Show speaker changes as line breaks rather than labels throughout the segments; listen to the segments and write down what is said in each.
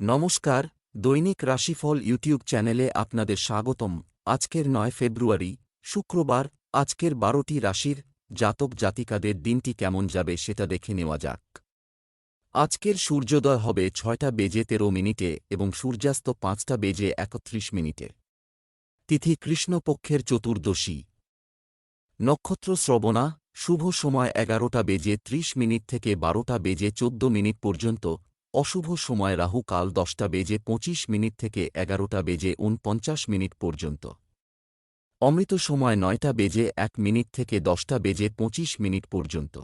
নমস্কার, দৈনিক রাশিফল ইউটিউব চ্যানেলে আপনাদের স্বাগতম। আজকের নয় ফেব্রুয়ারি, শুক্রবার, আজকের বারোটি রাশির জাতক জাতিকাদের দিনটি কেমন যাবে সেটা দেখে নেওয়া যাক। আজকের সূর্যোদয় হবে ছয়টা বেজে তেরো মিনিটে এবং সূর্যাস্ত পাঁচটা বেজে একত্রিশ মিনিটে। তিথি কৃষ্ণপক্ষের চতুর্দশী। নক্ষত্র শ্রবণা, শুভ সময় এগারোটা বেজে ত্রিশ মিনিট থেকে বারোটা বেজে চোদ্দ মিনিট পর্যন্ত অশুভ সময় রাহু কাল দশটা বেজে পঁচিশ মিনিট থেকে এগারোটা বেজে উনপঞ্চাশ মিনিট পর্যন্ত। অমৃত সময় নয়টা বেজে এক মিনিট থেকে দশটা বেজে পঁচিশ মিনিট পর্যন্ত।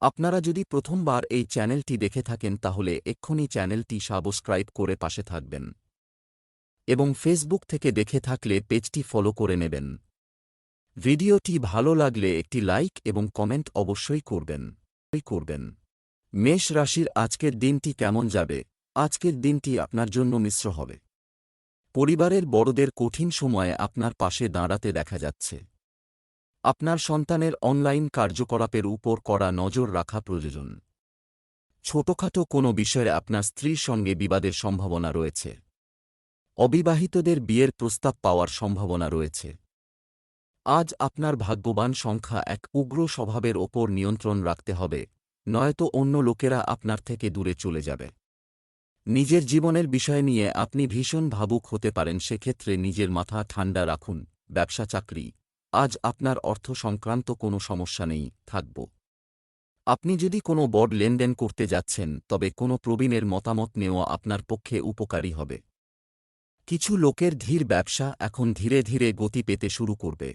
আপনারা যদি প্রথমবার এই চ্যানেলটি দেখে থাকেন তাহলে এক্ষুনি চ্যানেলটি সাবস্ক্রাইব করে পাশে থাকবেন। এবং ফেসবুক থেকে দেখে থাকলে পেজটি ফলো করে নেবেন। ভিডিওটি ভালো লাগলে একটি লাইক এবং কমেন্ট অবশ্যই করবেন। করবেন। মেষ রাশির আজকের দিনটি কেমন যাবে? আজকের দিনটি আপনার জন্য মিশ্র হবে। পরিবারের বড়দের কঠিন সময়ে আপনার পাশে দাঁড়াতে দেখা যাচ্ছে। আপনার সন্তানের অনলাইন কার্যকলাপের উপর কড়া নজর রাখা প্রয়োজন। ছোটখাটো কোনো বিষয়ে আপনার স্ত্রীর সঙ্গে বিবাদের সম্ভাবনা রয়েছে। অবিবাহিতদের বিয়ের প্রস্তাব পাওয়ার সম্ভাবনা রয়েছে। আজ আপনার ভাগ্যবান সংখ্যা এক উগ্র স্বভাবের ওপর নিয়ন্ত্রণ রাখতে হবে। নয়তো অন্য লোকেরা আপনার থেকে দূরে চলে যাবে। নিজের জীবনের বিষয় নিয়ে আপনি ভীষণ ভাবুক হতে পারেন, সেক্ষেত্রে নিজের মাথা ঠান্ডা রাখুন, ব্যবসা, চাকরি। আজ আপনার অর্থ সংক্রান্ত কোনো সমস্যা নেই, থাকব। আপনি যদি কোনো বড় লেনদেন করতে যাচ্ছেন, তবে কোনো প্রবীণের মতামত নেওয়া আপনার পক্ষে উপকারী হবে। কিছু লোকের ধীর ব্যবসা এখন ধীরে ধীরে গতি পেতে শুরু করবে।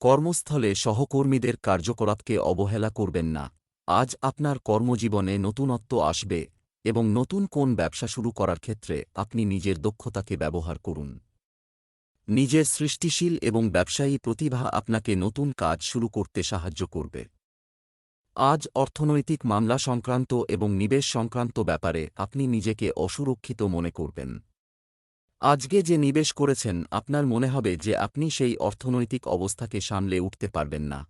কর্মস্থলে সহকর্মীদের কার্যকলাপকে অবহেলা করবেন না। আজ আপনার কর্মজীবনে নতুনত্ব আসবে এবং নতুন কোন ব্যবসা শুরু করার ক্ষেত্রে আপনি নিজের দক্ষতাকে ব্যবহার করুন। নিজের সৃষ্টিশীল এবং ব্যবসায়ী প্রতিভা আপনাকে নতুন কাজ শুরু করতে সাহায্য করবে। আজ অর্থনৈতিক মামলা সংক্রান্ত এবং নিবেশ সংক্রান্ত ব্যাপারে আপনি নিজেকে অসুরক্ষিত মনে করবেন। আজকে যে নিবেশ করেছেন, আপনার মনে হবে যে আপনি সেই অর্থনৈতিক অবস্থাকে সামলে উঠতে পারবেন না।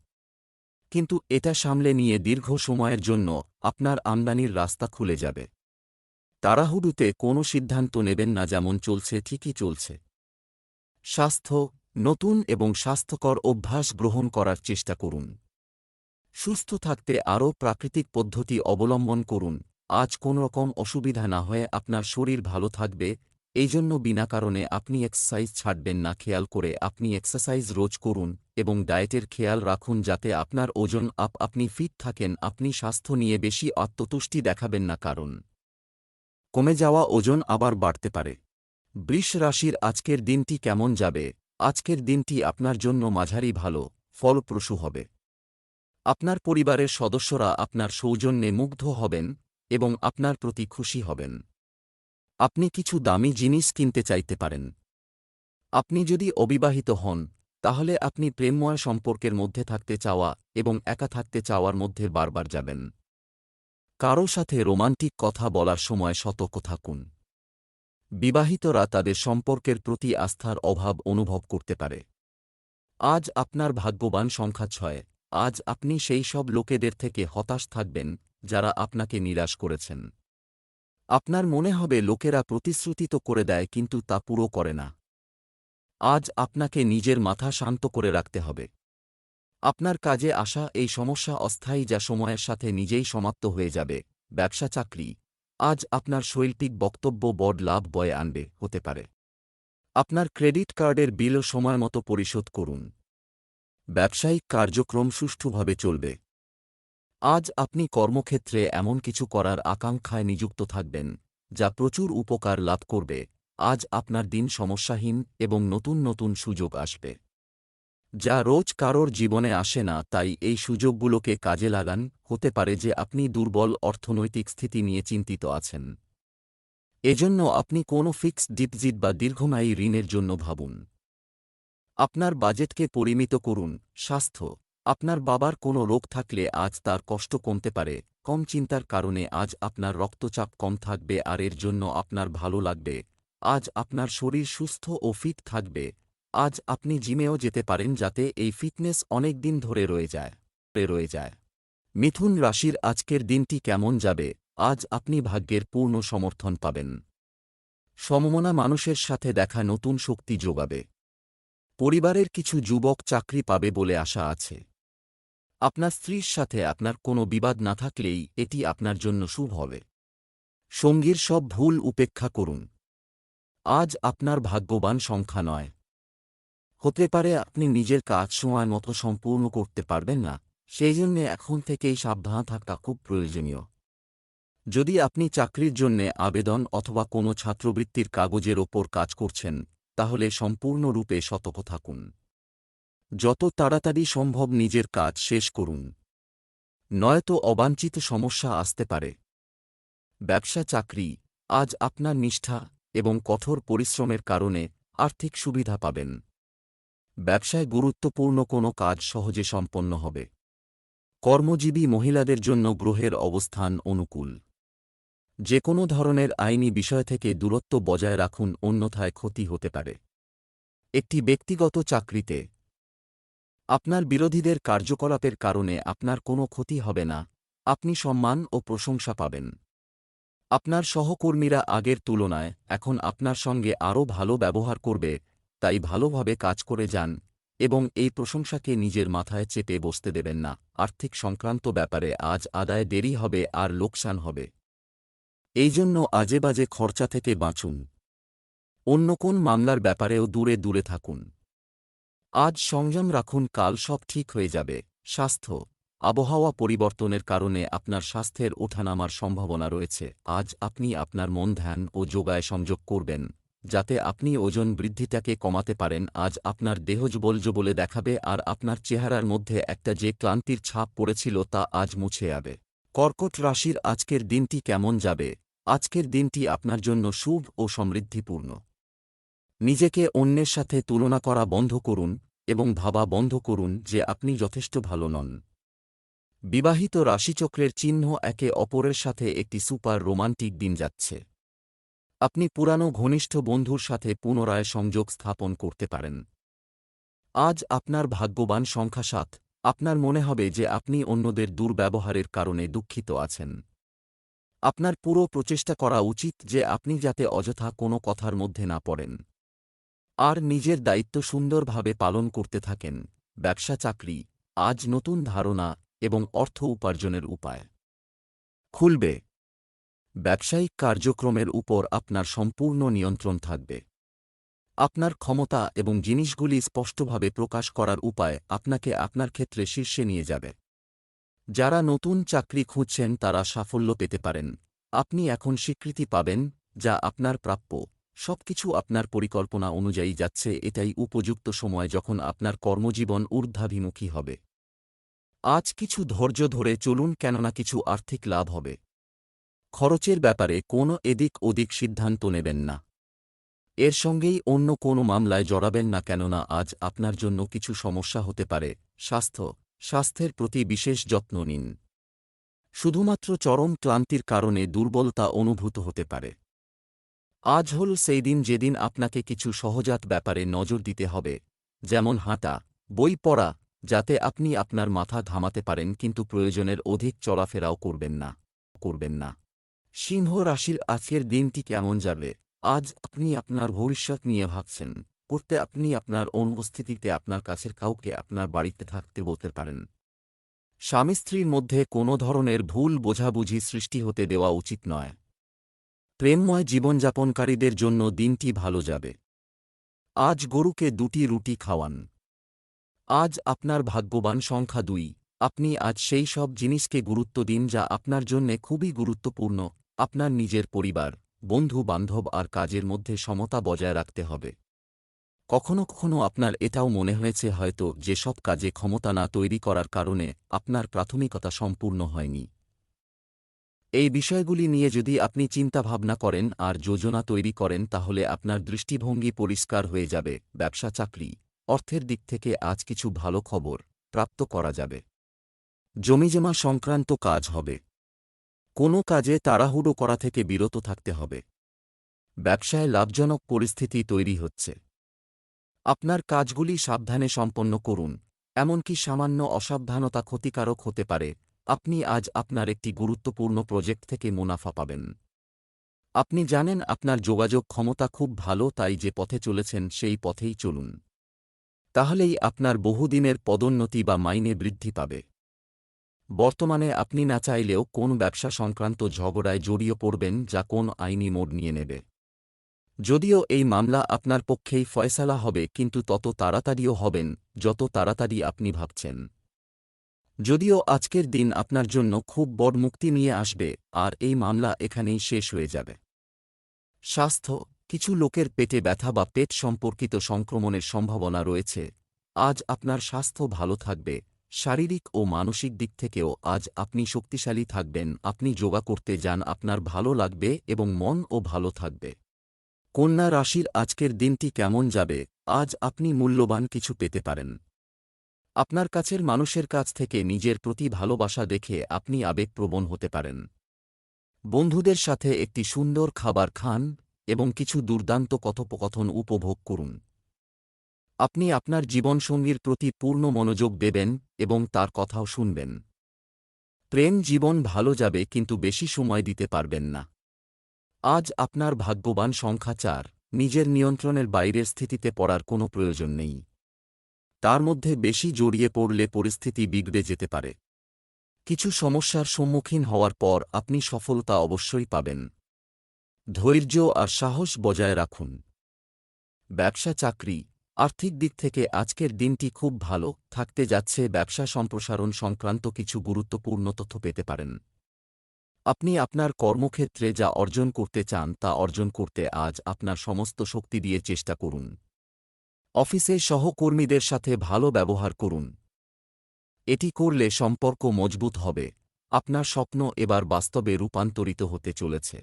কিন্তু এটা সামলে নিয়ে দীর্ঘ সময়ের জন্য আপনার আমদানির রাস্তা খুলে যাবে। তাড়াহুড়ুতে কোনো সিদ্ধান্ত নেবেন না যেমন চলছে ঠিকই চলছে। স্বাস্থ্য, নতুন এবং স্বাস্থ্যকর অভ্যাস গ্রহণ করার চেষ্টা করুন। সুস্থ থাকতে আরও প্রাকৃতিক পদ্ধতি অবলম্বন করুন। আজ কোনোরকম অসুবিধা না হয়ে আপনার শরীর ভালো থাকবে এই জন্য বিনা কারণে আপনি এক্সারসাইজ ছাড়বেন না। খেয়াল করে আপনি এক্সারসাইজ রোজ করুন এবং ডায়েটের খেয়াল রাখুন যাতে আপনার ওজন আপ, আপনি ফিট থাকেন, আপনি স্বাস্থ্য নিয়ে বেশি আত্মতুষ্টি দেখাবেন না কারণ কমে যাওয়া ওজন আবার বাড়তে পারে। বৃষ রাশির আজকের দিনটি কেমন যাবে? আজকের দিনটি আপনার জন্য মাঝারি ভালো, ফলপ্রসূ হবে। আপনার পরিবারের সদস্যরা আপনার সৌজন্যে মুগ্ধ হবেন এবং আপনার প্রতি খুশি হবেন। আপনি কিছু দামি জিনিস কিনতে চাইতে পারেন। আপনি যদি অবিবাহিত হন তাহলে আপনি প্রেমময় সম্পর্কের মধ্যে থাকতে চাওয়া এবং একা থাকতে চাওয়ার মধ্যে বারবার যাবেন। কারও সাথে রোমান্টিক কথা বলার সময় সতর্ক থাকুন। বিবাহিতরা তাদের সম্পর্কের প্রতি আস্থার অভাব অনুভব করতে পারে। আজ আপনার ভাগ্যবান সংখ্যা ছয়। আজ আপনি সেই সব লোকেদের থেকে হতাশ থাকবেন যারা আপনাকে নিরাশ করেছেন। আপনার মনে হবে লোকেরা প্রতিশ্রুতি তো করে দেয় কিন্তু তা পুরো করে না। আজ আপনাকে নিজের মাথা শান্ত করে রাখতে হবে। আপনার কাজে আসা এই সমস্যা অস্থায়ী যা সময়ের সাথে নিজেই সমাপ্ত হয়ে যাবে, ব্যবসা চাকরি। আজ আপনার শৈল্পিক বক্তব্য বড় লাভ বয়ে আনবে, হতে পারে। আপনার ক্রেডিট কার্ডের বিলও সময়মতো পরিশোধ করুন। ব্যবসায়িক কার্যক্রম সুষ্ঠুভাবে চলবে। আজ আপনি কর্মক্ষেত্রে এমন কিছু করার আকাঙ্ক্ষায় নিযুক্ত থাকবেন, যা প্রচুর উপকার লাভ করবে। আজ আপনার দিন সমস্যাহীন এবং নতুন নতুন সুযোগ আসবে। যা রোজ কারোর জীবনে আসে না, তাই এই সুযোগগুলোকে কাজে লাগান, হতে পারে যে আপনি দুর্বল অর্থনৈতিক স্থিতি নিয়ে চিন্তিত আছেন। এজন্য আপনি কোনো ফিক্সড ডিপজিট বা দীর্ঘমেয়ায়ী ঋণের জন্য ভাবুন। আপনার বাজেটকে পরিমিত করুন, স্বাস্থ্য। আপনার বাবার কোনো রোগ থাকলে আজ তার কষ্ট কমতে পারে, কম চিন্তার কারণে আজ আপনার রক্তচাপ কম থাকবে আর এর জন্য আপনার ভালো লাগবে। আজ আপনার শরীর সুস্থ ও ফিট থাকবে। আজ আপনি জিমেও যেতে পারেন যাতে এই ফিটনেস অনেক দিন ধরে রয়ে যায় রয়ে যায়। মিথুন রাশির আজকের দিনটি কেমন যাবে? আজ আপনি ভাগ্যের পূর্ণ সমর্থন পাবেন। সমমনা মানুষের সাথে দেখা নতুন শক্তি যোগাবে। পরিবারের কিছু যুবক চাকরি পাবে বলে আশা আছে। আপনার স্ত্রীর সাথে আপনার কোনো বিবাদ না থাকলেই এটি আপনার জন্য শুভ হবে। সঙ্গীর সব ভুল উপেক্ষা করুন। আজ আপনার ভাগ্যবান সংখ্যা নয়। হতে পারে আপনি নিজের কাজ সময় মতো সম্পূর্ণ করতে পারবেন না, সেই জন্য এখন থেকেই সাবধান থাকা খুব প্রয়োজনীয়। যদি আপনি চাকরির জন্যে আবেদন অথবা কোনো ছাত্রবৃত্তির কাগজের ওপর কাজ করছেন, তাহলে সম্পূর্ণরূপে সতর্ক থাকুন। যত তাড়াতাড়ি সম্ভব নিজের কাজ শেষ করুন। নয়তো অবাঞ্ছিত সমস্যা আসতে পারে। ব্যবসা চাকরি, আজ আপনার নিষ্ঠা এবং কঠোর পরিশ্রমের কারণে আর্থিক সুবিধা পাবেন। ব্যবসায় গুরুত্বপূর্ণ কোনো কাজ সহজে সম্পন্ন হবে। কর্মজীবী মহিলাদের জন্য গ্রহের অবস্থান অনুকূল। যে কোনো ধরনের আইনি বিষয় থেকে দূরত্ব বজায় রাখুন অন্যথায় ক্ষতি হতে পারে। একটি ব্যক্তিগত চাকরিতে। আপনার বিরোধীদের কার্যকলাপের কারণে আপনার কোনো ক্ষতি হবে না। আপনি সম্মান ও প্রশংসা পাবেন। আপনার সহকর্মীরা আগের তুলনায় এখন আপনার সঙ্গে আরও ভালো ব্যবহার করবে, তাই ভালোভাবে কাজ করে যান এবং এই প্রশংসাকে নিজের মাথায় চেপে বসতে দেবেন না। আর্থিক সংক্রান্ত ব্যাপারে আজ আদায় দেরি হবে আর লোকসান হবে। এই জন্য আজে বাজে খরচা থেকে বাঁচুন। অন্য কোন মামলার ব্যাপারেও দূরে দূরে থাকুন। আজ সংযম রাখুন, কাল সব ঠিক হয়ে যাবে। স্বাস্থ্য আবহাওয়া পরিবর্তনের কারণে আপনার স্বাস্থ্যের ওঠানামার সম্ভাবনা রয়েছে। আজ আপনি আপনার মন ধ্যান ও যোগায় সংযোগ করবেন, যাতে আপনি ওজন বৃদ্ধিটাকে কমাতে পারেন। আজ আপনার দেহ বলে দেখাবে আর আপনার চেহারার মধ্যে একটা যে ক্লান্তির ছাপ পড়েছিল তা আজ মুছে যাবে। কর্কট রাশির আজকের দিনটি কেমন যাবে? আজকের দিনটি আপনার জন্য শুভ ও সমৃদ্ধিপূর্ণ। নিজেকে অন্যের সাথে তুলনা করা বন্ধ করুন এবং ভাবা বন্ধ করুন যে আপনি যথেষ্ট ভালো নন। বিবাহিত রাশিচক্রের চিহ্ন একে অপরের সাথে একটি সুপার রোমান্টিক দিন যাচ্ছে। আপনি পুরানো ঘনিষ্ঠ বন্ধুর সাথে পুনরায় সংযোগ স্থাপন করতে পারেন। আজ আপনার ভাগ্যবান সংখ্যা সাত। আপনার মনে হবে যে আপনি অন্যদের দুর্ব্যবহারের কারণে দুঃখিত আছেন। আপনার পুরো প্রচেষ্টা করা উচিত যে আপনি যাতে অযথা কোনো কথার মধ্যে না পড়েন। আর নিজের দায়িত্ব সুন্দরভাবে পালন করতে থাকেন। ব্যবসা চাকরি আজ নতুন ধারণা এবং অর্থ উপার্জনের উপায়। খুলবে। ব্যবসায়িক কার্যক্রমের উপর আপনার সম্পূর্ণ নিয়ন্ত্রণ থাকবে। আপনার ক্ষমতা এবং জিনিসগুলি স্পষ্টভাবে প্রকাশ করার উপায় আপনাকে আপনার ক্ষেত্রে শীর্ষে নিয়ে যাবে। যারা নতুন চাকরি খুঁজছেন তারা সাফল্য পেতে পারেন। আপনি এখন স্বীকৃতি পাবেন, যা আপনার প্রাপ্য। সবকিছু আপনার পরিকল্পনা অনুযায়ী যাচ্ছে, এটাই উপযুক্ত সময় যখন আপনার কর্মজীবন ঊর্ধ্বাভিমুখী হবে। আজ কিছু ধৈর্য ধরে চলুন কেননা কিছু আর্থিক লাভ হবে। খরচের ব্যাপারে কোনো এদিক ওদিক সিদ্ধান্ত নেবেন না। এর সঙ্গেই অন্য কোনো মামলায় জড়াবেন না কেননা আজ আপনার জন্য কিছু সমস্যা হতে পারে। স্বাস্থ্য, স্বাস্থ্যের প্রতি বিশেষ যত্ন নিন। শুধুমাত্র চরম ক্লান্তির কারণে দুর্বলতা অনুভূত হতে পারে। আজ হল সেই দিন যেদিন আপনাকে কিছু সহজাত ব্যাপারে নজর দিতে হবে, যেমন হাঁটা, বই পড়া যাতে আপনি আপনার মাথা ঘামাতে পারেন কিন্তু প্রয়োজনের অধিক চলাফেরাও করবেন না করবেন না। সিংহ রাশির আজকের দিনটি কেমন যাবে? আজ আপনি আপনার ভবিষ্যৎ নিয়ে ভাবছেন, করতে আপনি আপনার অনুপস্থিতিতে আপনার কাছের কাউকে আপনার বাড়িতে থাকতে বলতে পারেন। স্বামী স্ত্রীর মধ্যে কোনো ধরনের ভুল বোঝাবুঝি সৃষ্টি হতে দেওয়া উচিত নয়। প্রেমময় জীবনযাপনকারীদের জন্য দিনটি ভালো যাবে। আজ গরুকে দুটি রুটি খাওয়ান। আজ আপনার ভাগ্যবান সংখ্যা দুই। আপনি আজ সেই সব জিনিসকে গুরুত্ব দিন যা আপনার জন্যে খুবই গুরুত্বপূর্ণ, আপনার নিজের পরিবার, বন্ধু, বান্ধব আর কাজের মধ্যে সমতা বজায় রাখতে হবে। কখনো কখনো আপনার এটাও মনে হয়েছে হয়তো যেসব কাজে ক্ষমতা না তৈরি করার কারণে আপনার প্রাথমিকতা সম্পূর্ণ হয়নি। এই বিষয়গুলি নিয়ে যদি আপনি চিন্তাভাবনা করেন আর যোজনা তৈরি করেন তাহলে আপনার দৃষ্টিভঙ্গি পরিষ্কার হয়ে যাবে, ব্যবসা, চাকরি। অর্থের দিক থেকে আজ কিছু ভালো খবর প্রাপ্ত করা যাবে। জমিজমা সংক্রান্ত কাজ হবে। কোনো কাজে তাড়াহুড়ো করা থেকে বিরত থাকতে হবে। ব্যবসায় লাভজনক পরিস্থিতি তৈরি হচ্ছে। আপনার কাজগুলি সাবধানে সম্পন্ন করুন, এমনকি সামান্য অসাবধানতা ক্ষতিকারক হতে পারে। আপনি আজ আপনার একটি গুরুত্বপূর্ণ প্রজেক্ট থেকে মুনাফা পাবেন। আপনি জানেন আপনার যোগাযোগ ক্ষমতা খুব ভালো, তাই যে পথে চলেছেন সেই পথেই চলুন। তাহলেই আপনার বহুদিনের পদোন্নতি বা মাইনে বৃদ্ধি পাবে। বর্তমানে আপনি না চাইলেও কোন ব্যবসা সংক্রান্ত ঝগড়ায় জড়িয়ে পড়বেন যা কোন আইনি মোড় নিয়ে নেবে। যদিও এই মামলা আপনার পক্ষেই ফয়সালা হবে, কিন্তু তত তাড়াতাড়িও হবেন, যত তাড়াতাড়ি আপনি ভাবছেন। যদিও আজকের দিন আপনার জন্য খুব বড় মুক্তি নিয়ে আসবে, আর এই মামলা এখানেই শেষ হয়ে যাবে। স্বাস্থ্য কিছু লোকের পেটে ব্যথা বা পেট সম্পর্কিত সংক্রমণের সম্ভাবনা রয়েছে। আজ আপনার স্বাস্থ্য ভালো থাকবে, শারীরিক ও মানসিক দিক থেকেও আজ আপনি শক্তিশালী থাকবেন, আপনি যোগা করতে যান, আপনার ভালো লাগবে এবং মন ও ভালো থাকবে। কন্যা রাশির আজকের দিনটি কেমন যাবে? আজ আপনি মূল্যবান কিছু পেতে পারেন। আপনার কাছের মানুষের কাছ থেকে নিজের প্রতি ভালোবাসা দেখে আপনি আবেগপ্রবণ হতে পারেন। বন্ধুদের সাথে একটি সুন্দর খাবার খান এবং কিছু দুর্দান্ত কথোপকথন উপভোগ করুন। আপনি আপনার জীবনসঙ্গীর প্রতি পূর্ণ মনোযোগ দেবেন এবং তার কথাও শুনবেন। প্রেম জীবন ভালো যাবে কিন্তু বেশি সময় দিতে পারবেন না। আজ আপনার ভাগ্যবান সংখ্যা চার, নিজের নিয়ন্ত্রণের বাইরের স্থিতিতে পড়ার কোনো প্রয়োজন নেই। তার মধ্যে বেশি জড়িয়ে পড়লে পরিস্থিতি বিগড়ে যেতে পারে। কিছু সমস্যার সম্মুখীন হওয়ার পর আপনি সফলতা অবশ্যই পাবেন। ধৈর্য আর সাহস বজায় রাখুন। ব্যবসা চাকরি, আর্থিক দিক থেকে আজকের দিনটি খুব ভালো, থাকতে যাচ্ছে ব্যবসা সম্প্রসারণ সংক্রান্ত কিছু গুরুত্বপূর্ণ তথ্য পেতে পারেন। আপনি আপনার কর্মক্ষেত্রে যা অর্জন করতে চান তা অর্জন করতে আজ আপনার সমস্ত শক্তি দিয়ে চেষ্টা করুন। অফিসে সহকর্মীদের সাথে ভালো ব্যবহার করুন। এটি করলে সম্পর্ক মজবুত হবে। আপনার স্বপ্ন এবার বাস্তবে রূপান্তরিত হতে চলেছে।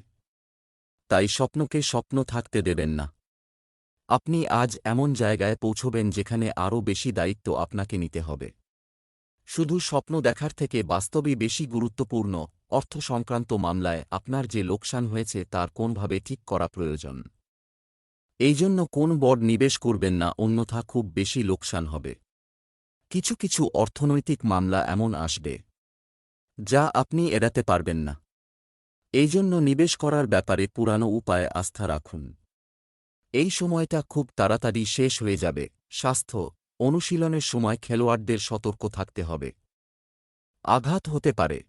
তাই স্বপ্নকে স্বপ্ন থাকতে দেবেন না। আপনি আজ এমন জায়গায় পৌঁছবেন যেখানে আরও বেশি দায়িত্ব আপনাকে নিতে হবে। শুধু স্বপ্ন দেখার থেকে বাস্তবে বেশি গুরুত্বপূর্ণ অর্থ সংক্রান্ত মামলায় আপনার যে লোকসান হয়েছে তার কোনভাবে ঠিক করা প্রয়োজন। এই জন্য কোন বড় নিবেশ করবেন না, অন্যথা খুব বেশি লোকসান হবে। কিছু কিছু অর্থনৈতিক মামলা এমন আসবে, যা আপনি এড়াতে পারবেন না। এই জন্য নিবেশ করার ব্যাপারে পুরানো উপায়ে আস্থা রাখুন। এই সময়টা খুব তাড়াতাড়ি শেষ হয়ে যাবে। স্বাস্থ্য, অনুশীলনের সময় খেলোয়াড়দের সতর্ক থাকতে হবে। আঘাত হতে পারে।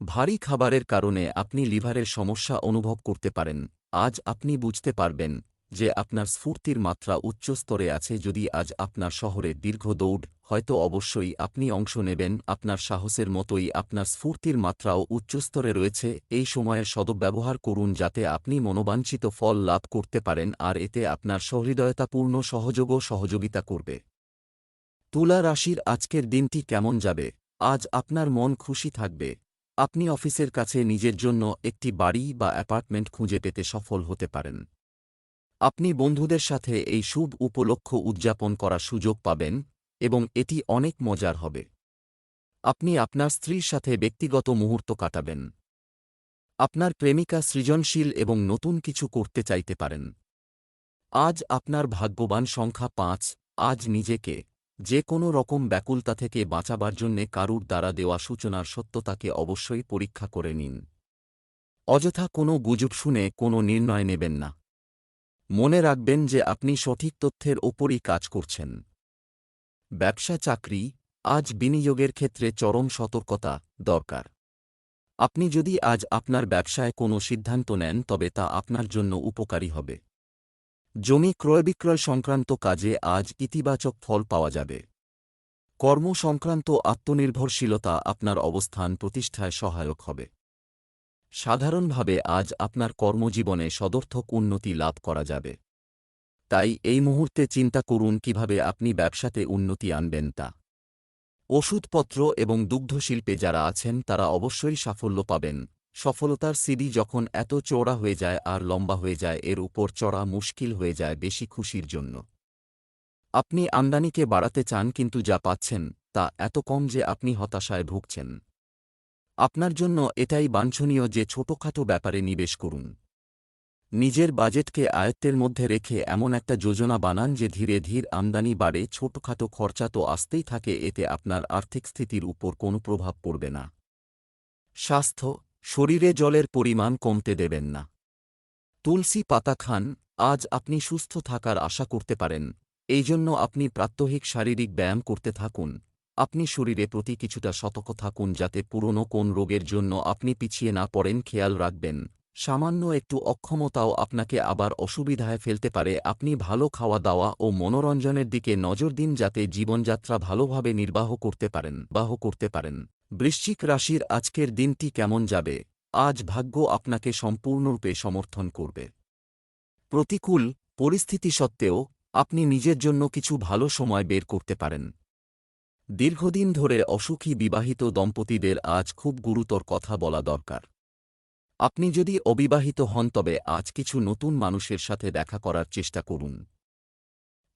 ভারী খাবারের কারণে আপনি লিভারের সমস্যা অনুভব করতে পারেন। আজ আপনি বুঝতে পারবেন যে আপনার স্ফূর্তির মাত্রা উচ্চ স্তরে আছে যদি আজ আপনার শহরে দীর্ঘ দৌড়, হয়তো অবশ্যই আপনি অংশ নেবেন, আপনার সাহসের মতোই আপনার স্ফূর্তির মাত্রাও উচ্চস্তরে রয়েছে, এই সময়ে সদব্যবহার করুন যাতে আপনি মনোবাঞ্ছিত ফল লাভ করতে পারেন আর এতে আপনার সহৃদয়তাপূর্ণ সহযোগও সহযোগিতা করবে। তুলা রাশির আজকের দিনটি কেমন যাবে? আজ আপনার মন খুশি থাকবে। আপনি অফিসের কাছে নিজের জন্য একটি বাড়ি বা অ্যাপার্টমেন্ট খুঁজে পেতে সফল হতে পারেন। আপনি বন্ধুদের সাথে এই শুভ উপলক্ষ উদযাপন করার সুযোগ পাবেন এবং এটি অনেক মজার হবে। আপনি আপনার স্ত্রীর সাথে ব্যক্তিগত মুহূর্ত কাটাবেন। আপনার প্রেমিকা সৃজনশীল এবং নতুন কিছু করতে চাইতে পারেন। আজ আপনার ভাগ্যবান সংখ্যা পাঁচ, আজ নিজেকে, যে কোনো রকম ব্যাকুলতা থেকে বাঁচাবার জন্যে কারুর দ্বারা দেওয়া সূচনার সত্যতাকে অবশ্যই পরীক্ষা করে নিন। অযথা কোনো গুজব শুনে কোনো নির্ণয় নেবেন না। মনে রাখবেন যে আপনি সঠিক তথ্যের ওপরই কাজ করছেন। ব্যবসা চাকরি, আজ বিনিয়োগের ক্ষেত্রে চরম সতর্কতা দরকার। আপনি যদি আজ আপনার ব্যবসায় কোনো সিদ্ধান্ত নেন, তবে তা আপনার জন্য উপকারী হবে। জমি ক্রয় বিক্রয় সংক্রান্ত কাজে আজ ইতিবাচক ফল পাওয়া যাবে। কর্ম সংক্রান্ত আত্মনির্ভরশীলতা আপনার অবস্থান প্রতিষ্ঠায় সহায়ক হবে। সাধারণভাবে আজ আপনার কর্মজীবনে সদর্থক উন্নতি লাভ করা যাবে। তাই এই মুহূর্তে চিন্তা করুন কীভাবে আপনি ব্যবসাতে উন্নতি আনবেন তা। ওষুধপত্র এবং দুগ্ধশিল্পে যারা আছেন তারা অবশ্যই সাফল্য পাবেন। সফলতার সিডি যখন এত চওড়া হয়ে যায় আর লম্বা হয়ে যায়, এর উপর চড়া মুশকিল হয়ে যায় বেশি খুশির জন্য। আপনি আমদানিকে বাড়াতে চান কিন্তু যা পাচ্ছেন তা এত কম যে আপনি হতাশায় ভুগছেন। আপনার জন্য এটাই বাঞ্ছনীয় যে ছোটখাটো ব্যাপারে নিবেশ করুন। নিজের বাজেটকে আয়ত্তের মধ্যে রেখে এমন একটা যোজনা বানান যে ধীরে ধীর আমদানি বাড়ে, ছোটখাটো খরচা তো আসতেই থাকে, এতে আপনার আর্থিক স্থিতির উপর কোনো প্রভাব পড়বে না। স্বাস্থ্য, শরীরে জলের পরিমাণ কমতে দেবেন না। তুলসী পাতা খান, আজ আপনি সুস্থ থাকার আশা করতে পারেন এই জন্য আপনি প্রাত্যহিক শারীরিক ব্যায়াম করতে থাকুন। আপনি শরীরে প্রতি কিছুটা সতর্ক থাকুন যাতে পুরনো কোন রোগের জন্য আপনি পিছিয়ে না পড়েন, খেয়াল রাখবেন। সামান্য একটু অক্ষমতাও আপনাকে আবার অসুবিধায় ফেলতে পারে। আপনি ভালো খাওয়া দাওয়া ও মনোরঞ্জনের দিকে নজর দিন যাতে জীবনযাত্রা ভালোভাবে নির্বাহ করতে পারেন, বাহ করতে পারেন। বৃশ্চিক রাশির আজকের দিনটি কেমন যাবে? আজ ভাগ্য আপনাকে সম্পূর্ণরূপে সমর্থন করবে। প্রতিকূল পরিস্থিতি সত্ত্বেও আপনি নিজের জন্য কিছু ভালো সময় বের করতে পারেন। দীর্ঘদিন ধরে অসুখী বিবাহিত দম্পতিদের আজ খুব গুরুতর কথা বলা দরকার। আপনি যদি অবিবাহিত হন, তবে আজ কিছু নতুন মানুষের সাথে দেখা করার চেষ্টা করুন।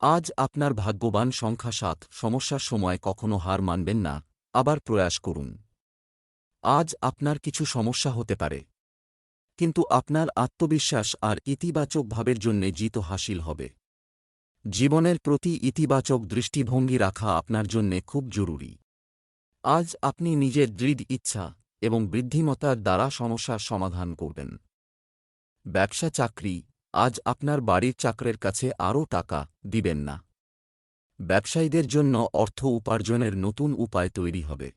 আজ আপনার ভাগ্যবান সংখ্যা সাত, সমস্যার সময় কখনো হার মানবেন না, আবার প্রয়াস করুন। আজ আপনার কিছু সমস্যা হতে পারে। কিন্তু আপনার আত্মবিশ্বাস আর ইতিবাচক ভাবের জন্যে জিত হাসিল হবে। জীবনের প্রতি ইতিবাচক দৃষ্টিভঙ্গি রাখা আপনার জন্যে খুব জরুরি। আজ আপনি নিজের দৃঢ় ইচ্ছা এবং বৃদ্ধিমতার দ্বারা সমস্যার সমাধান করবেন। ব্যবসা চাকরি, আজ আপনার বাড়ির চাকরের কাছে আরও টাকা দিবেন না। ব্যবসায়ীদের জন্য অর্থ উপার্জনের নতুন উপায় তৈরি হবে।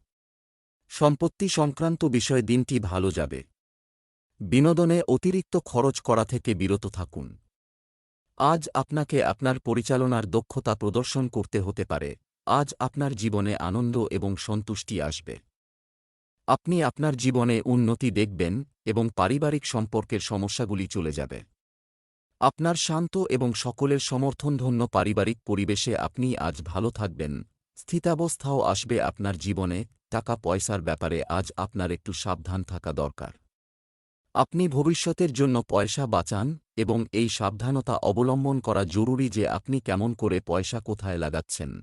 সম্পত্তি সংক্রান্ত বিষয় দিনটি ভালো যাবে। বিনোদনে অতিরিক্ত খরচ করা থেকে বিরত থাকুন। আজ আপনাকে আপনার পরিচালনার দক্ষতা প্রদর্শন করতে হতে পারে। আজ আপনার জীবনে আনন্দ এবং সন্তুষ্টি আসবে। আপনি আপনার জীবনে উন্নতি দেখবেন এবং পারিবারিক সম্পর্কের সমস্যাগুলি চলে যাবে। আপনার শান্ত এবং সকলের সমর্থনধন্য পারিবারিক পরিবেশে আপনি আজ ভালো থাকবেন। স্থিতাবস্থাও আসবে আপনার জীবনে টাকা পয়সার ব্যাপারে আজ আপনার একটু সাবধান থাকা দরকার। আপনি ভবিষ্যতের জন্য পয়সা বাঁচান এবং এই সাবধানতা অবলম্বন করা জরুরি যে আপনি কেমন করে পয়সা কোথায় লাগাচ্ছেন।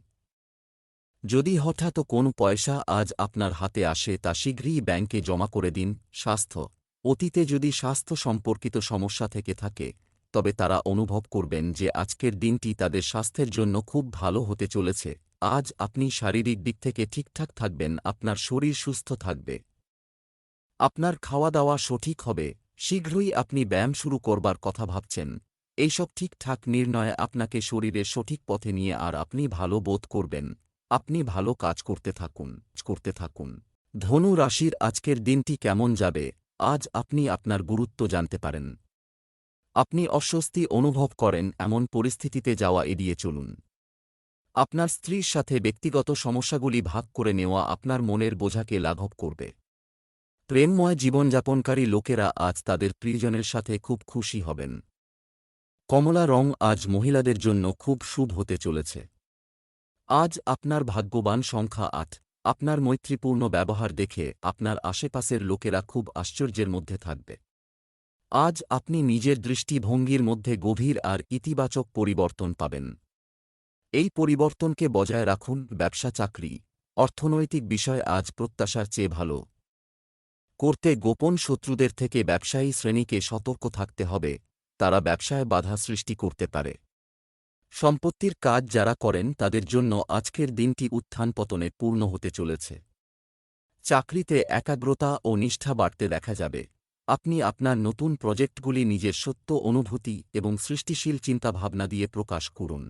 যদি হঠাৎ কোন পয়সা আজ আপনার হাতে আসে তা শীঘ্রই ব্যাংকে জমা করে দিন। স্বাস্থ্য। অতীতে যদি স্বাস্থ্য সম্পর্কিত সমস্যা থেকে থাকে, তবে তারা অনুভব করবেন যে আজকের দিনটি তাদের স্বাস্থ্যের জন্য খুব ভালো হতে চলেছে। আজ আপনি শারীরিক দিক থেকে ঠিকঠাক থাকবেন, আপনার শরীর সুস্থ থাকবে। আপনার খাওয়া দাওয়া সঠিক হবে, শীঘ্রই আপনি ব্যায়াম শুরু করবার কথা ভাবছেন। এইসব ঠিকঠাক নির্ণয় আপনাকে শরীরে সঠিক পথে নিয়ে আর আপনি ভালো বোধ করবেন। আপনি ভালো কাজ করতে থাকুন করতে থাকুন। ধনু রাশির আজকের দিনটি কেমন যাবে, আজ আপনি আপনার গুরুত্ব জানতে পারেন। আপনি অস্বস্তি অনুভব করেন, এমন পরিস্থিতিতে যাওয়া এড়িয়ে চলুন। আপনার স্ত্রীর সাথে ব্যক্তিগত সমস্যাগুলি ভাগ করে নেওয়া আপনার মনের বোঝাকে লাঘব করবে। প্রেমময় জীবনযাপনকারী লোকেরা আজ তাদের প্রিয়জনের সাথে খুব খুশি হবেন। কমলা রং আজ মহিলাদের জন্য খুব শুভ হতে চলেছে। আজ আপনার ভাগ্যবান সংখ্যা আট। আপনার মৈত্রীপূর্ণ ব্যবহার দেখে আপনার আশেপাশের লোকেরা খুব আশ্চর্যের মধ্যে থাকবে। আজ আপনি নিজের দৃষ্টিভঙ্গির মধ্যে গভীর আর ইতিবাচক পরিবর্তন পাবেন। এই পরিবর্তনকে বজায় রাখুন ব্যবসা চাকরি অর্থনৈতিক বিষয় আজ প্রত্যাশার চেয়ে ভালো। করতে গোপন শত্রুদের থেকে ব্যবসায়ী শ্রেণীকে সতর্ক থাকতে হবে, তারা ব্যবসায় বাধা সৃষ্টি করতে পারে। সম্পত্তির কাজ যারা করেন তাদের জন্য আজকের দিনটি উত্থান পতনে পূর্ণ হতে চলেছে। চাকরিতে একাগ্রতা ও নিষ্ঠা বাড়তে দেখা যাবে। আপনি আপনার নতুন প্রজেক্টগুলি নিজের সত্য অনুভূতি এবং সৃষ্টিশীল চিন্তাভাবনা দিয়ে প্রকাশ করুন।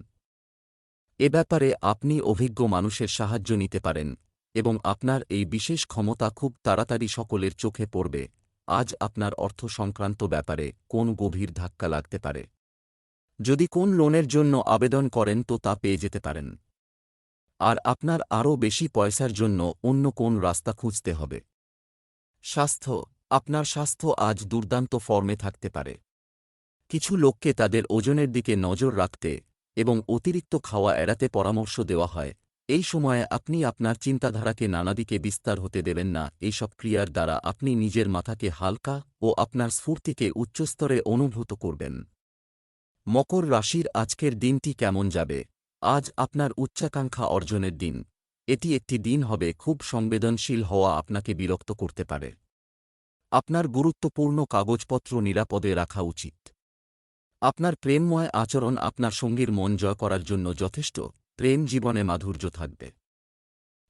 এ ব্যাপারে আপনি অভিজ্ঞ মানুষের সাহায্য নিতে পারেন। এবং আপনার এই বিশেষ ক্ষমতা খুব তাড়াতাড়ি সকলের চোখে পড়বে। আজ আপনার অর্থ সংক্রান্ত ব্যাপারে কোন গভীর ধাক্কা লাগতে পারে। যদি কোন লোনের জন্য আবেদন করেন তো তা পেয়ে যেতে পারেন। আর আপনার আরও বেশি পয়সার জন্য অন্য কোন রাস্তা খুঁজতে হবে। স্বাস্থ্য, আপনার স্বাস্থ্য আজ দুর্দান্ত ফর্মে থাকতে পারে। কিছু লোককে তাদের ওজনের দিকে নজর রাখতে এবং অতিরিক্ত খাওয়া এড়াতে পরামর্শ দেওয়া হয়। এই সময়ে আপনি আপনার চিন্তাধারাকে নানা দিকে বিস্তার হতে দেবেন না। এইসব ক্রিয়ার দ্বারা আপনি নিজের মাথাকে হালকা ও আপনার স্ফূর্তিকে উচ্চস্তরে অনুভূত করবেন। মকর রাশির আজকের দিনটি কেমন যাবে? আজ আপনার উচ্চাকাঙ্ক্ষা অর্জনের দিন। এটি একটি দিন হবে খুব সংবেদনশীল হওয়া আপনাকে বিরক্ত করতে পারে। আপনার গুরুত্বপূর্ণ কাগজপত্র নিরাপদে রাখা উচিত। আপনার প্রেমময় আচরণ আপনার সঙ্গীর মন জয় করার জন্য যথেষ্ট। প্রেম জীবনে মাধুর্য থাকবে।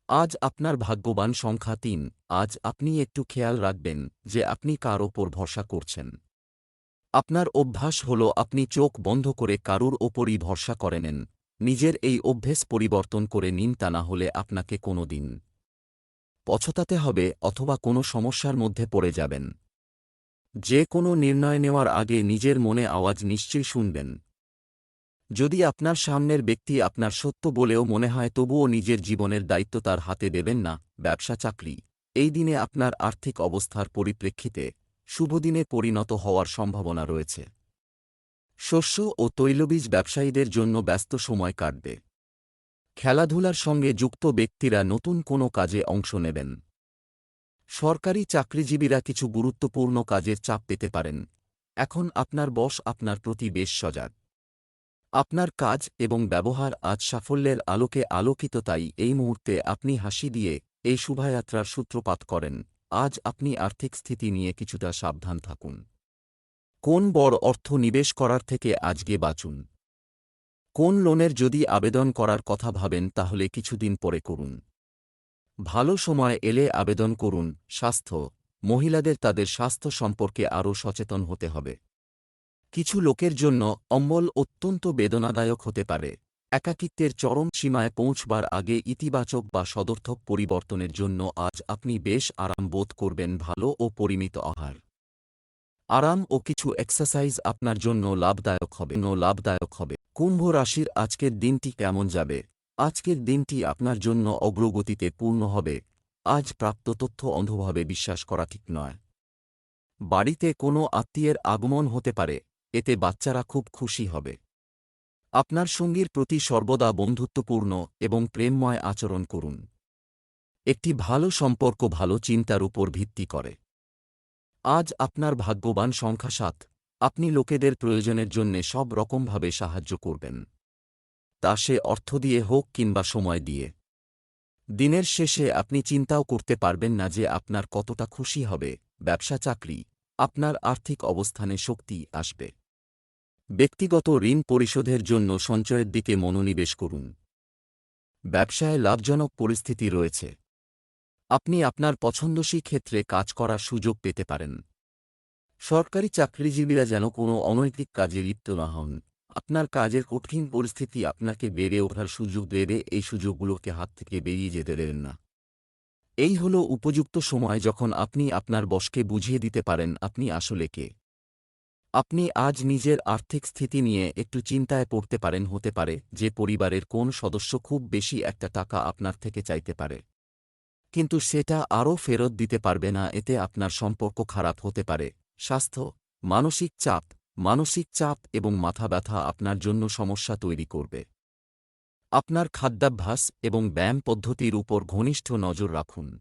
আজ আপনার ভাগ্যবান সংখ্যা তিন, আজ আপনি একটু খেয়াল রাখবেন যে আপনি কার ওপর ভরসা করছেন। আপনার অভ্যাস হল আপনি চোখ বন্ধ করে কারুর ওপরই ভরসা করে নেন, নিজের এই অভ্যেস পরিবর্তন করে নিন তা না হলে আপনাকে কোনো দিন পছতাতে হবে অথবা কোনো সমস্যার মধ্যে পড়ে যাবেন। যে কোনো নির্ণয় নেওয়ার আগে নিজের মনে আওয়াজ নিশ্চয়ই শুনবেন। যদি আপনার সামনের ব্যক্তি আপনার সত্য বলেও মনে হয়, তবুও নিজের জীবনের দায়িত্ব তার হাতে দেবেন না, ব্যবসা চাকরি। এই দিনে আপনার আর্থিক অবস্থার পরিপ্রেক্ষিতে শুভদিনে পরিণত হওয়ার সম্ভাবনা রয়েছে। শস্য ও তৈলবীজ ব্যবসায়ীদের জন্য ব্যস্ত সময় কাটবে। খেলাধুলার সঙ্গে যুক্ত ব্যক্তিরা নতুন কোনো কাজে অংশ নেবেন। সরকারি চাকরিজীবীরা কিছু গুরুত্বপূর্ণ কাজের চাপ পেতে পারেন। এখন আপনার বস আপনার প্রতি বেশ সজাগ। আপনার কাজ এবং ব্যবহার আজ সাফল্যের আলোকে আলোকিত তাই এই মুহূর্তে আপনি হাসি দিয়ে এই শুভাযাত্রার সূত্রপাত করেন। আজ আপনি আর্থিক স্থিতি নিয়ে কিছুটা সাবধান থাকুন। কোন বড় অর্থ নিবেশ করার থেকে আজকে বাঁচুন। কোন লোনের যদি আবেদন করার কথা ভাবেন তাহলে কিছুদিন পরে করুন। ভালো সময় এলে আবেদন করুন। স্বাস্থ্য। মহিলাদের তাদের স্বাস্থ্য সম্পর্কে আরও সচেতন হতে হবে। কিছু লোকের জন্য অম্বল অত্যন্ত বেদনাদায়ক হতে পারে। একাকিত্বের চরম সীমায় পৌঁছবার আগে ইতিবাচক বা সদর্থক পরিবর্তনের জন্য আজ আপনি বেশ আরাম বোধ করবেন ভালো ও পরিমিত আহার। আরাম ও কিছু এক্সারসাইজ আপনার জন্য লাভদায়ক হবে। লাভদায়ক হবে। কুম্ভ রাশির আজকের দিনটি কেমন যাবে? আজকের দিনটি আপনার জন্য অগ্রগতিতে পূর্ণ হবে। আজ প্রাপ্ত তথ্য অন্ধভাবে বিশ্বাস করা ঠিক নয়। বাড়িতে কোনো আত্মীয়ের আগমন হতে পারে। এতে বাচ্চারা খুব খুশি হবে। আপনার সঙ্গীর প্রতি সর্বদা বন্ধুত্বপূর্ণ এবং প্রেমময় আচরণ করুন। একটি ভালো সম্পর্ক ভালো চিন্তার উপর ভিত্তি করে। আজ আপনার ভাগ্যবান সংখ্যা সাত। আপনি লোকেদের প্রয়োজনের জন্যে সব রকমভাবে সাহায্য করবেন। তা সে অর্থ দিয়ে হোক কিংবা সময় দিয়ে। দিনের শেষে আপনি চিন্তাও করতে পারবেন না যে আপনার কতটা খুশি হবে। ব্যবসা চাকরি আপনার আর্থিক অবস্থানে শক্তি আসবে। ব্যক্তিগত ঋণ পরিশোধের জন্য সঞ্চয়ের দিকে মনোনিবেশ করুন। ব্যবসায় লাভজনক পরিস্থিতি রয়েছে। আপনি আপনার পছন্দসী ক্ষেত্রে কাজ করার সুযোগ পেতে পারেন। সরকারি চাকরিজীবীরা যেন কোনো অনৈতিক কাজে লিপ্ত না হন। আপনার কাজের কঠিন পরিস্থিতি আপনাকে বেড়ে ওঠার সুযোগ দেবে, এই সুযোগগুলোকে হাত থেকে বেরিয়ে যেতে দেবেন না। এই হল উপযুক্ত সময় যখন আপনি আপনার বসকে বুঝিয়ে দিতে পারেন আপনি আসলে কে। আপনি আজ নিজের আর্থিক স্থিতি নিয়ে একটু চিন্তায় পড়তে পারেন, হতে পারে যে পরিবারের কোন সদস্য খুব বেশি একটা টাকা আপনার থেকে চাইতে পারে। কিন্তু সেটা আরও ফেরত দিতে পারবে না, এতে আপনার সম্পর্ক খারাপ হতে পারে। স্বাস্থ্য, মানসিক চাপ মানসিক চাপ এবং মাথা ব্যথা আপনার জন্য সমস্যা তৈরি করবে। আপনার খাদ্যাভ্যাস এবং ব্যায়াম পদ্ধতির উপর ঘনিষ্ঠ নজর রাখুন।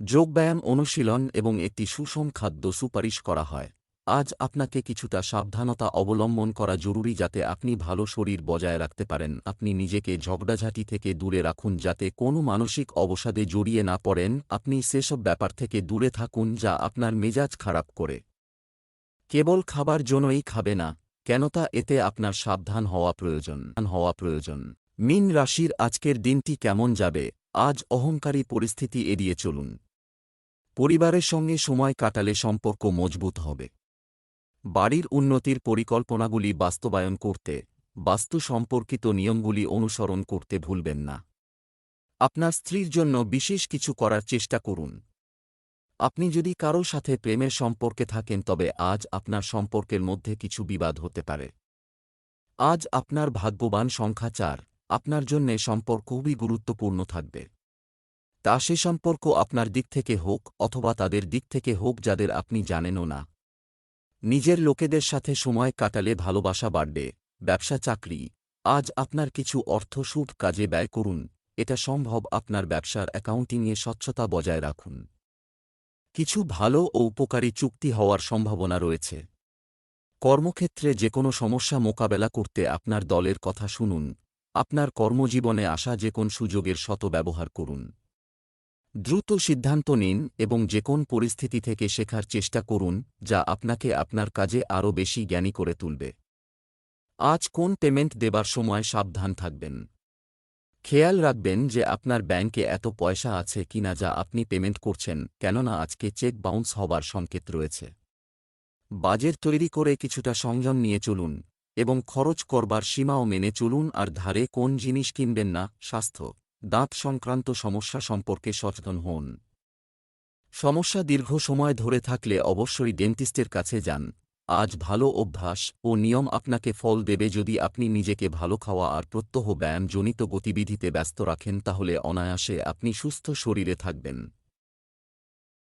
যোগব্যায়াম অনুশীলন এবং একটি সুষম খাদ্য সুপারিশ করা হয়। আজ আপনাকে কিছুটা সাবধানতা অবলম্বন করা জরুরি যাতে আপনি ভালো শরীর বজায় রাখতে পারেন। আপনি নিজেকে ঝগড়াঝাঁটি থেকে দূরে রাখুন যাতে কোনো মানসিক অবসাদে জড়িয়ে না পড়েন। আপনি সেসব ব্যাপার থেকে দূরে থাকুন যা আপনার মেজাজ খারাপ করে। কেবল খাবার জন্যই খাবে না, কেন তা এতে আপনার সাবধান হওয়া প্রয়োজন। হওয়া প্রয়োজন। মিন রাশির আজকের দিনটি কেমন যাবে? আজ অহংকারী পরিস্থিতি এড়িয়ে চলুন। পরিবারের সঙ্গে সময় কাটালে সম্পর্ক মজবুত হবে। বাড়ির উন্নতির পরিকল্পনাগুলি বাস্তবায়ন করতে, বাস্তু সম্পর্কিত নিয়মগুলি অনুসরণ করতে ভুলবেন না। আপনার স্ত্রীর জন্য বিশেষ কিছু করার চেষ্টা করুন। আপনি যদি কারও সাথে প্রেমের সম্পর্কে থাকেন, তবে আজ আপনার সম্পর্কের মধ্যে কিছু বিবাদ হতে পারে। আজ আপনার ভাগ্যবান সংখ্যা চার, আপনার জন্যে সম্পর্ক খুবই গুরুত্বপূর্ণ থাকবে। তা সে সম্পর্ক আপনার দিক থেকে হোক, অথবা তাদের দিক থেকে হোক, যাদের আপনি জানেনও না। নিজের লোকেদের সাথে সময় কাটালে ভালোবাসা বাড়বে, ব্যবসা চাকরি। আজ আপনার কিছু অর্থ শুভ কাজে ব্যয় করুন, এটা সম্ভব আপনার ব্যবসার অ্যাকাউন্টিংয়ে স্বচ্ছতা বজায় রাখুন। কিছু ভালো ও উপকারী চুক্তি হওয়ার সম্ভাবনা রয়েছে। কর্মক্ষেত্রে যে কোনো সমস্যা মোকাবেলা করতে আপনার দলের কথা শুনুন। আপনার কর্মজীবনে আসা যে কোন সুযোগের শত ব্যবহার করুন। দ্রুত সিদ্ধান্ত নিন এবং যে কোন পরিস্থিতি থেকে শেখার চেষ্টা করুন, যা আপনাকে আপনার কাজে আরও বেশি জ্ঞানী করে তুলবে। আজ কোন পেমেন্ট দেবার সময় সাবধান থাকবেন। খেয়াল রাখবেন যে আপনার ব্যাংকে এত পয়সা আছে কিনা যা আপনি পেমেন্ট করছেন, কেননা আজকে চেক বাউন্স হবার সংকেত রয়েছে। বাজেট তৈরি করে কিছুটা সংযম নিয়ে চলুন এবং খরচ করবার সীমাও মেনে চলুন আর ধারে কোন জিনিস কিনবেন না, স্বাস্থ্য। দাঁত সংক্রান্ত সমস্যা সম্পর্কে সচেতন হন। সমস্যা দীর্ঘ সময় ধরে থাকলে অবশ্যই ডেন্টিস্টের কাছে যান। আজ ভালো অভ্যাস ও নিয়ম আপনাকে ফল দেবে যদি আপনি নিজেকে ভালো খাওয়া আর প্রত্যহ ব্যায়ামজনিত গতিবিধিতে ব্যস্ত রাখেন তাহলে অনায়াসে আপনি সুস্থ শরীরে থাকবেন।